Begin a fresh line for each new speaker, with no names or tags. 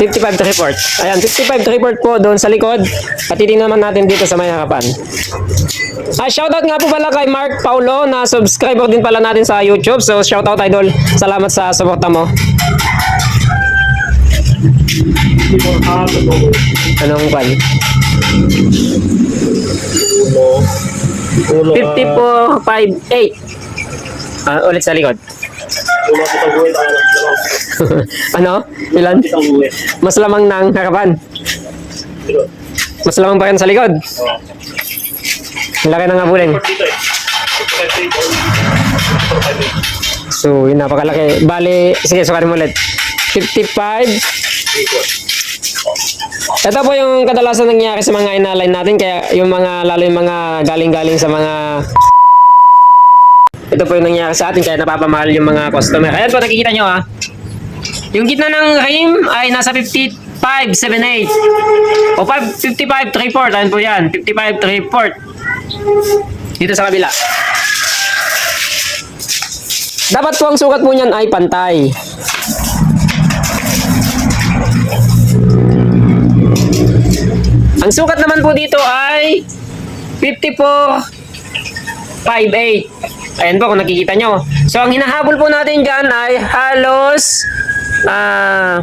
55 to report. Ayan, 55 to report po doon sa likod. At titingnan naman natin dito sa may harapan. Ah, shoutout nga po pala kay Mark Paulo na subscriber din pala natin sa YouTube. So, shoutout idol. Salamat sa suporta mo. Anong kwan? 50 po, 5, 8. Ah, ulit sa likod. ano? Ilan? Mas lamang ng harapan. Mas lamang pa yan sa likod. Ang Laki ng abulin. So, yun napakalaki. Bali, sige, sukarin mo ulit. 55. Ito po yung kadalasan nangyayari sa mga inalign natin. Kaya yung mga, lalo yung mga galing-galing sa mga ito po yung nangyayari sa atin kaya napapamahal yung mga customer. Ayan po, nakikita nyo ah. Yung gitna ng rim ay nasa 55.78 o 5, 55 3/4. Ayan po yan. 55 3/4. Dito sa kabila. Dapat po ang sukat po niyan ay pantay. Ang sukat naman po dito ay 54 5'8". Ayan po kung nakikita nyo. So, ang hinahabol po natin dyan ay halos ah